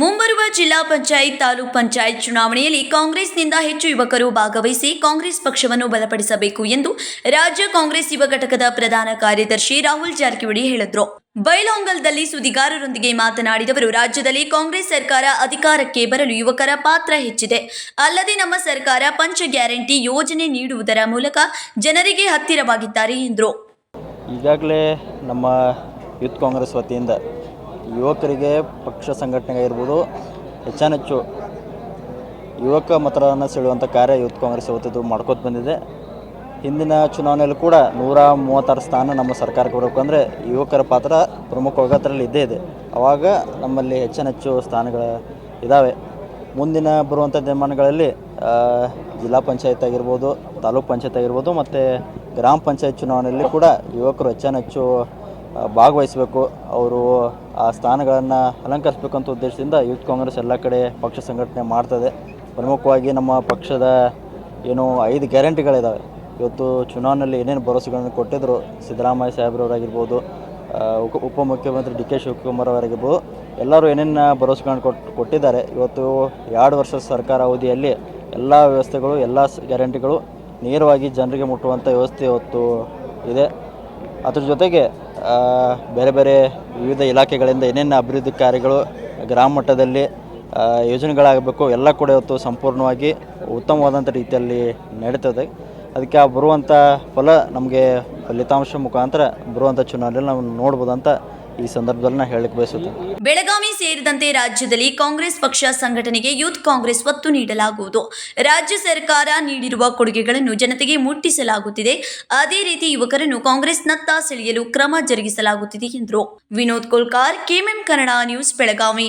ಮುಂಬರುವ ಜಿಲ್ಲಾ ಪಂಚಾಯತ್ ತಾಲೂಕ್ ಪಂಚಾಯತ್ ಚುನಾವಣೆಯಲ್ಲಿ ಕಾಂಗ್ರೆಸ್ನಿಂದ ಹೆಚ್ಚು ಯುವಕರು ಭಾಗವಹಿಸಿ ಕಾಂಗ್ರೆಸ್ ಪಕ್ಷವನ್ನು ಬಲಪಡಿಸಬೇಕು ಎಂದು ರಾಜ್ಯ ಕಾಂಗ್ರೆಸ್ ಯುವ ಘಟಕದ ಪ್ರಧಾನ ಕಾರ್ಯದರ್ಶಿ ರಾಹುಲ್ ಜಾರಕಿಹೊಳಿ ಹೇಳಿದರು. ಬೈಲಹೊಂಗಲದಲ್ಲಿ ಸುದ್ದಿಗಾರರೊಂದಿಗೆ ಮಾತನಾಡಿದವರು ರಾಜ್ಯದಲ್ಲಿ ಕಾಂಗ್ರೆಸ್ ಸರ್ಕಾರ ಅಧಿಕಾರಕ್ಕೆ ಬರಲು ಯುವಕರ ಪಾತ್ರ ಹೆಚ್ಚಿದೆ. ಅಲ್ಲದೆ ನಮ್ಮ ಸರ್ಕಾರ ಪಂಚ ಗ್ಯಾರಂಟಿ ಯೋಜನೆ ನೀಡುವುದರ ಮೂಲಕ ಜನರಿಗೆ ಹತ್ತಿರವಾಗಿದ್ದಾರೆ ಎಂದರು. ಈಗಾಗಲೇ ನಮ್ಮ ಯೂತ್ ಕಾಂಗ್ರೆಸ್ ವತಿಯಿಂದ ಯುವಕರಿಗೆ ಪಕ್ಷ ಸಂಘಟನೆಗೆ ಇರ್ಬೋದು ಹೆಚ್ಚಾನೆಚ್ಚು ಯುವಕ ಮತದಾನ ಸೆಳೆಯುವಂಥ ಕಾರ್ಯ ಯೂತ್ ಕಾಂಗ್ರೆಸ್ ಇವತ್ತಿದ್ದು ಮಾಡ್ಕೋತ ಬಂದಿದೆ. ಹಿಂದಿನ ಚುನಾವಣೆಯಲ್ಲೂ ಕೂಡ ನೂರ ಮೂವತ್ತಾರು ಸ್ಥಾನ ನಮ್ಮ ಸರ್ಕಾರಕ್ಕೆ ಬರಬೇಕು ಅಂದರೆ ಯುವಕರ ಪಾತ್ರ ಪ್ರಮುಖವಾಗಿ ಅದರಲ್ಲಿ ಇದ್ದೇ ಇದೆ. ಆವಾಗ ನಮ್ಮಲ್ಲಿ ಹೆಚ್ಚಿನೆಚ್ಚು ಸ್ಥಾನಗಳು ಇದ್ದಾವೆ ಮುಂದಿನ ಬರುವಂಥ ದಿನಮಾನಗಳಲ್ಲಿ ಜಿಲ್ಲಾ ಪಂಚಾಯತ್ ಆಗಿರ್ಬೋದು, ತಾಲೂಕು ಪಂಚಾಯತ್ ಆಗಿರ್ಬೋದು ಮತ್ತು ಗ್ರಾಮ ಪಂಚಾಯತ್ ಚುನಾವಣೆಯಲ್ಲಿ ಕೂಡ ಯುವಕರು ಹೆಚ್ಚಾನೆಚ್ಚು ಭಾಗವಹಿಸಬೇಕು. ಅವರು ಆ ಸ್ಥಾನಗಳನ್ನು ಅಲಂಕರಿಸಬೇಕಂತ ಉದ್ದೇಶದಿಂದ ಯೂತ್ ಕಾಂಗ್ರೆಸ್ ಎಲ್ಲ ಕಡೆ ಪಕ್ಷ ಸಂಘಟನೆ ಮಾಡ್ತದೆ. ಪ್ರಮುಖವಾಗಿ ನಮ್ಮ ಪಕ್ಷದ ಏನು ಐದು ಗ್ಯಾರಂಟಿಗಳಿದ್ದಾವೆ ಇವತ್ತು ಚುನಾವಣೆಯಲ್ಲಿ ಏನೇನು ಭರವಸೆಗಳನ್ನು ಕೊಟ್ಟಿದ್ದರು ಸಿದ್ದರಾಮಯ್ಯ ಸಾಹೇಬ್ರವರಾಗಿರ್ಬೋದು ಉಪ, ಉಪಮುಖ್ಯಮಂತ್ರಿ ಡಿ ಕೆ ಶಿವಕುಮಾರ್ ಅವರಾಗಿರ್ಬೋದು, ಎಲ್ಲರೂ ಏನೇನು ಭರವಸೆಗಳನ್ನು ಕೊಟ್ಟು ಕೊಟ್ಟಿದ್ದಾರೆ. ಇವತ್ತು ಎರಡು ವರ್ಷದ ಸರ್ಕಾರ ಅವಧಿಯಲ್ಲಿ ಎಲ್ಲ ವ್ಯವಸ್ಥೆಗಳು, ಎಲ್ಲ ಗ್ಯಾರಂಟಿಗಳು ನೇರವಾಗಿ ಜನರಿಗೆ ಮುಟ್ಟುವಂಥ ವ್ಯವಸ್ಥೆ ಇವತ್ತು ಇದೆ. ಅದ್ರ ಜೊತೆಗೆ ಬೇರೆ ಬೇರೆ ವಿವಿಧ ಇಲಾಖೆಗಳಿಂದ ಏನೇನು ಅಭಿವೃದ್ಧಿ ಕಾರ್ಯಗಳು ಗ್ರಾಮ ಮಟ್ಟದಲ್ಲಿ ಯೋಜನೆಗಳಾಗಬೇಕು, ಎಲ್ಲ ಕೂಡ ಇವತ್ತು ಸಂಪೂರ್ಣವಾಗಿ ಉತ್ತಮವಾದಂಥ ರೀತಿಯಲ್ಲಿ ನಡೀತದೆ. ಅದಕ್ಕೆ ಆ ಬರುವಂಥ ಫಲ ನಮಗೆ ಫಲಿತಾಂಶ ಮುಖಾಂತರ ಬರುವಂಥ ಚುನಾವಣೆಯಲ್ಲಿ ನಾವು ನೋಡ್ಬೋದು ಅಂತ ಈ ಸಂದರ್ಭದಲ್ಲಿ ನಾನು ಹೇಳಕ್ಕೆ ಬಯಸುತ್ತೇನೆ. ಬೆಳಗಾವಿ ಸೇರಿದಂತೆ ರಾಜ್ಯದಲ್ಲಿ ಕಾಂಗ್ರೆಸ್ ಪಕ್ಷ ಸಂಘಟನೆಗೆ ಯೂತ್ ಕಾಂಗ್ರೆಸ್ ಒತ್ತು ನೀಡಲಾಗುವುದು. ರಾಜ್ಯ ಸರ್ಕಾರ ನೀಡಿರುವ ಕೊಡುಗೆಗಳನ್ನು ಜನತೆಗೆ ಮುಟ್ಟಿಸಲಾಗುತ್ತಿದೆ. ಅದೇ ರೀತಿ ಯುವಕರನ್ನು ಕಾಂಗ್ರೆಸ್ನತ್ತ ಸೆಳೆಯಲು ಕ್ರಮ ಜರುಗಿಸಲಾಗುತ್ತಿದೆ ಎಂದರು. Vinod Kolkar, KMM Kannada news, Belagavi.